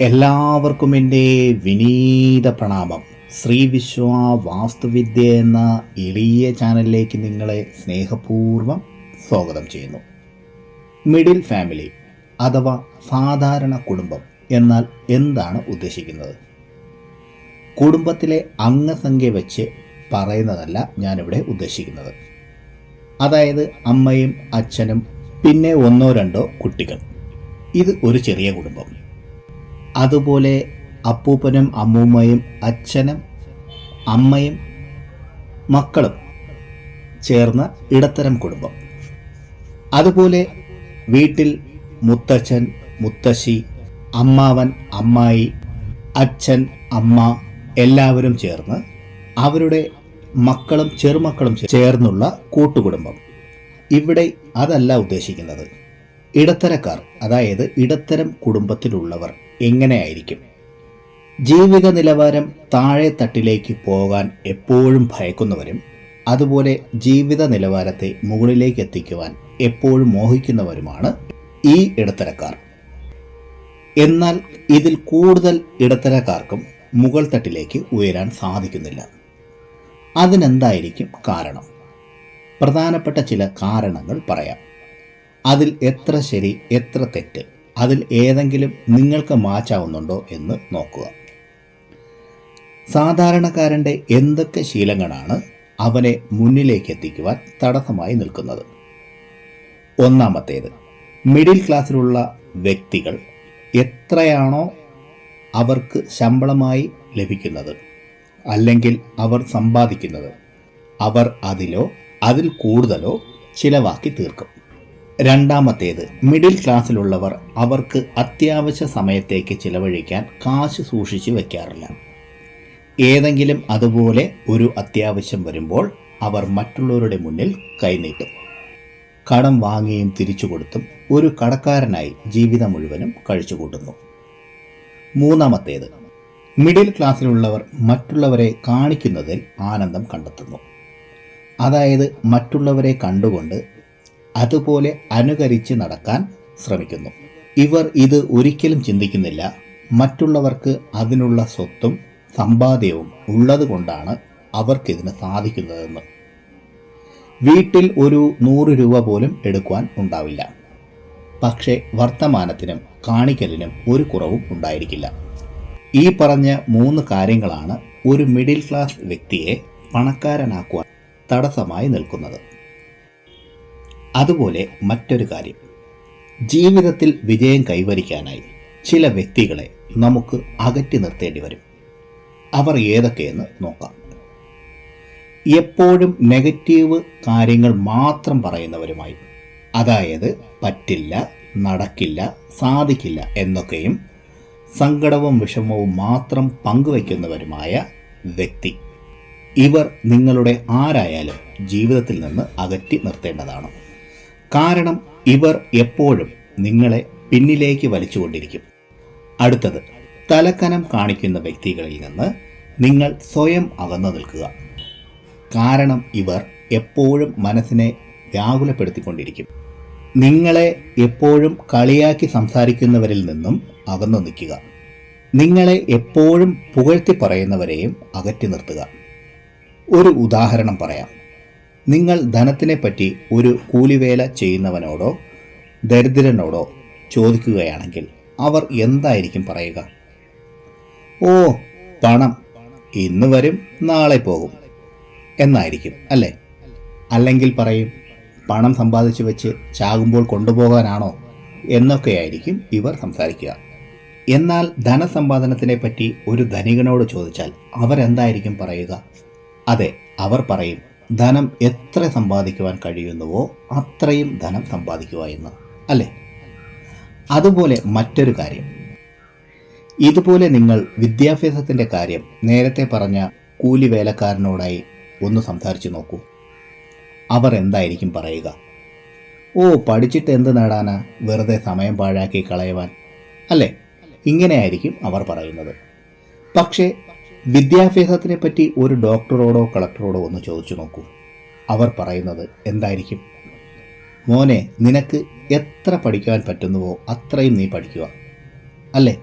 എല്ലാവർക്കും എന്റെ വിനീത പ്രണാമം. ശ്രീ വിശ്വ വാസ്തുവിദ്യ എന്ന എളിയ ചാനലിലേക്ക് നിങ്ങളെ സ്നേഹപൂർവം സ്വാഗതം ചെയ്യുന്നു. മിഡിൽ ഫാമിലി അഥവാ സാധാരണ കുടുംബം എന്നാൽ എന്താണ് ഉദ്ദേശിക്കുന്നത്? കുടുംബത്തിലെ അംഗസംഖ്യ വെച്ച് പറയുന്നതല്ല ഞാനിവിടെ ഉദ്ദേശിക്കുന്നത്. അതായത് അമ്മയും അച്ഛനും പിന്നെ ഒന്നോ രണ്ടോ കുട്ടികൾ. ഇത് ഒരു ചെറിയ കുടുംബം. അതുപോലെ അപ്പൂപ്പനും അമ്മൂമ്മയും അച്ഛനും അമ്മയും മക്കളും ചേർന്ന ഇടത്തരം കുടുംബം. അതുപോലെ വീട്ടിൽ മുത്തച്ഛൻ മുത്തശ്ശി അമ്മാവൻ അമ്മായി അച്ഛൻ അമ്മ എല്ലാവരും ചേർന്ന് അവരുടെ മക്കളും ചെറുമക്കളും ചേർന്നുള്ള കൂട്ടുകുടുംബം. ഇവിടെ അതല്ല ഉദ്ദേശിക്കുന്നത്. ഇടത്തരക്കാർ അതായത് ഇടത്തരം കുടുംബത്തിലുള്ളവർ എങ്ങനെയായിരിക്കും? ജീവിത നിലവാരം താഴെ തട്ടിലേക്ക് പോകാൻ എപ്പോഴും ഭയക്കുന്നവരും അതുപോലെ ജീവിത നിലവാരത്തെ മുകളിലേക്ക് എത്തിക്കുവാൻ എപ്പോഴും മോഹിക്കുന്നവരുമാണ് ഈ ഇടത്തരക്കാർ. എന്നാൽ ഇതിൽ കൂടുതൽ ഇടത്തരക്കാർക്കും മുകൾ തട്ടിലേക്ക് ഉയരാൻ സാധിക്കുന്നില്ല. അതിനെന്തായിരിക്കും കാരണം? പ്രധാനപ്പെട്ട ചില കാരണങ്ങൾ പറയാം. അതിൽ എത്ര ശരി എത്ര തെറ്റ് അതിൽ ഏതെങ്കിലും നിങ്ങൾക്ക് മാച്ചാവുന്നുണ്ടോ എന്ന് നോക്കുക. സാധാരണക്കാരന്റെ എന്തൊക്കെ ശീലങ്ങളാണ് അവനെ മുന്നിലേക്ക് എത്തിക്കുവാൻ തടസ്സമായി നിൽക്കുന്നത്? ഒന്നാമത്തേത് മിഡിൽ ക്ലാസ്സിലുള്ള വ്യക്തികൾ എത്രയാണോ അവർക്ക് ശമ്പളമായി ലഭിക്കുന്നത് അല്ലെങ്കിൽ അവർ സമ്പാദിക്കുന്നത് അവർ അതിലോ അതിൽ കൂടുതലോ ചിലവാക്കി തീർക്കും. രണ്ടാമത്തേത് മിഡിൽ ക്ലാസ്സിലുള്ളവർ അവർക്ക് അത്യാവശ്യ സമയത്തേക്ക് ചിലവഴിക്കാൻ കാശ് സൂക്ഷിച്ചു വയ്ക്കാറില്ല ഏതെങ്കിലും അതുപോലെ ഒരു അത്യാവശ്യം വരുമ്പോൾ അവർ മറ്റുള്ളവരുടെ മുന്നിൽ കൈനീട്ടും കടം വാങ്ങിയും തിരിച്ചു കൊടുത്തും ഒരു കടക്കാരനായി ജീവിതം മുഴുവനും കഴിച്ചുകൂട്ടുന്നു. മൂന്നാമത്തേത് മിഡിൽ ക്ലാസ്സിലുള്ളവർ മറ്റുള്ളവരെ കാണിക്കുന്നതിൽ ആനന്ദം കണ്ടെത്തുന്നു. അതായത് മറ്റുള്ളവരെ കണ്ടുകൊണ്ട് അതുപോലെ അനുകരിച്ച് നടക്കാൻ ശ്രമിക്കുന്നു. ഇവർ ഇത് ഒരിക്കലും ചിന്തിക്കുന്നില്ല. മറ്റുള്ളവർക്ക് അതിനുള്ള സ്വത്തും സമ്പാദ്യവും ഉള്ളതുകൊണ്ടാണ് അവർക്കിതിന് സാധിക്കുന്നതെന്ന്. വീട്ടിൽ ഒരു നൂറ് രൂപ പോലും എടുക്കുവാൻ ഉണ്ടാവില്ല. പക്ഷേ വർത്തമാനത്തിനും കാണിക്കലിനും ഒരു കുറവും ഉണ്ടായിരിക്കില്ല. ഈ പറഞ്ഞ മൂന്ന് കാര്യങ്ങളാണ് ഒരു മിഡിൽ ക്ലാസ് വ്യക്തിയെ പണക്കാരനാക്കുവാൻ തടസ്സമായി നിൽക്കുന്നത്. അതുപോലെ മറ്റൊരു കാര്യം. ജീവിതത്തിൽ വിജയം കൈവരിക്കാനായി ചില വ്യക്തികളെ നമുക്ക് അകറ്റി നിർത്തേണ്ടി വരും. അവർ ഏതൊക്കെയെന്ന് നോക്കാം. എപ്പോഴും നെഗറ്റീവ് കാര്യങ്ങൾ മാത്രം പറയുന്നവരുമായി അതായത് പറ്റില്ല നടക്കില്ല സാധിക്കില്ല എന്നൊക്കെയും സങ്കടവും വിഷമവും മാത്രം പങ്കുവയ്ക്കുന്നവരുമായ വ്യക്തി. ഇവർ നിങ്ങളുടെ ആരായാലും ജീവിതത്തിൽ നിന്ന് അകറ്റി നിർത്തേണ്ടതാണ്. കാരണം ഇവർ എപ്പോഴും നിങ്ങളെ പിന്നിലേക്ക് വലിച്ചുകൊണ്ടിരിക്കും. അടുത്തത് തലക്കനം കാണിക്കുന്ന വ്യക്തികളിൽ നിന്ന് നിങ്ങൾ സ്വയം അകന്നു നിൽക്കുക. കാരണം ഇവർ എപ്പോഴും മനസ്സിനെ വ്യാകുലപ്പെടുത്തിക്കൊണ്ടിരിക്കും. നിങ്ങളെ എപ്പോഴും കളിയാക്കി സംസാരിക്കുന്നവരിൽ നിന്നും അകന്നു നിൽക്കുക. നിങ്ങളെ എപ്പോഴും പുകഴ്ത്തി പറയുന്നവരെയും അകറ്റി നിർത്തുക. ഒരു ഉദാഹരണം പറയാം. നിങ്ങൾ ധനത്തിനെപ്പറ്റി ഒരു കൂലിവേല ചെയ്യുന്നവനോടോ ദരിദ്രനോടോ ചോദിക്കുകയാണെങ്കിൽ അവർ എന്തായിരിക്കും പറയുക? ഓ പണം ഇന്ന് വരും നാളെ പോകും എന്നായിരിക്കും അല്ലേ? അല്ലെങ്കിൽ പറയും പണം സമ്പാദിച്ചു വെച്ച് ചാകുമ്പോൾ കൊണ്ടുപോകാനാണോ എന്നൊക്കെയായിരിക്കും ഇവർ സംസാരിക്കുക. എന്നാൽ ധനസമ്പാദനത്തിനെ പറ്റി ഒരു ധനികനോട് ചോദിച്ചാൽ അവരെന്തായിരിക്കും പറയുക? അതെ അവർ പറയും ധനം എത്ര സമ്പാദിക്കുവാൻ കഴിയുന്നുവോ അത്രയും ധനം സമ്പാദിക്കുക എന്ന് അല്ലേ? അതുപോലെ മറ്റൊരു കാര്യം. ഇതുപോലെ നിങ്ങൾ വിദ്യാഭ്യാസത്തിന്റെ കാര്യം നേരത്തെ പറഞ്ഞ കൂലി വേലക്കാരനോടായി ഒന്ന് സംസാരിച്ചു നോക്കൂ. അവർ എന്തായിരിക്കും പറയുക? ഓ പഠിച്ചിട്ട് എന്ത് നേടാനാ? വെറുതെ സമയം പാഴാക്കി കളയുവാൻ അല്ലേ? ഇങ്ങനെയായിരിക്കും അവർ പറയുന്നത്. പക്ഷേ വിദ്യാഭ്യാസത്തിനെ പറ്റി ഒരു ഡോക്ടറോടോ കളക്ടറോടോ ഒന്ന് ചോദിച്ചു നോക്കൂ. അവർ പറയുന്നത് എന്തായിരിക്കും? മോനെ നിനക്ക് എത്ര പഠിക്കാൻ പറ്റുന്നുവോ അത്രയും നീ പഠിക്കുക. അല്ലേ?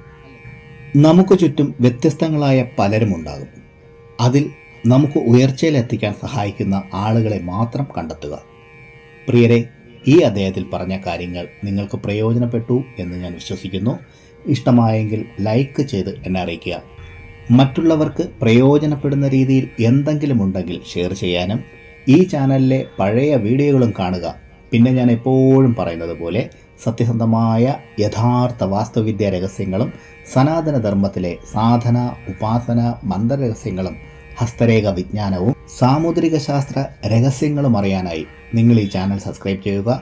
നമുക്ക് ചുറ്റും വ്യത്യസ്തങ്ങളായ പലരും ഉണ്ടാകും. അതിൽ നമുക്ക് ഉയർച്ചയിലെത്തിക്കാൻ സഹായിക്കുന്ന ആളുകളെ മാത്രം കണ്ടെത്തുക. പ്രിയരെ ഈ അദ്ദേഹത്തിൽ പറഞ്ഞ കാര്യങ്ങൾ നിങ്ങൾക്ക് പ്രയോജനപ്പെട്ടു എന്ന് ഞാൻ വിശ്വസിക്കുന്നു. ഇഷ്ടമായെങ്കിൽ ലൈക്ക് ചെയ്ത് എന്നെ അറിയിക്കുക. മറ്റുള്ളവർക്ക് പ്രയോജനപ്പെടുന്ന രീതിയിൽ എന്തെങ്കിലും ഉണ്ടെങ്കിൽ ഷെയർ ചെയ്യാനും ഈ ചാനലിലെ പഴയ വീഡിയോകളും കാണുക. പിന്നെ ഞാൻ എപ്പോഴും പറയുന്നത് പോലെ സത്യസന്ധമായ യഥാർത്ഥ വാസ്തുവിദ്യ രഹസ്യങ്ങളും സനാതന ധർമ്മത്തിലെ സാധന ഉപാസന മന്ത്രരഹസ്യങ്ങളും ഹസ്തരേഖ വിജ്ഞാനവും സാമുദ്രിക ശാസ്ത്ര രഹസ്യങ്ങളും അറിയാനായി നിങ്ങൾ ഈ ചാനൽ സബ്സ്ക്രൈബ് ചെയ്യുക.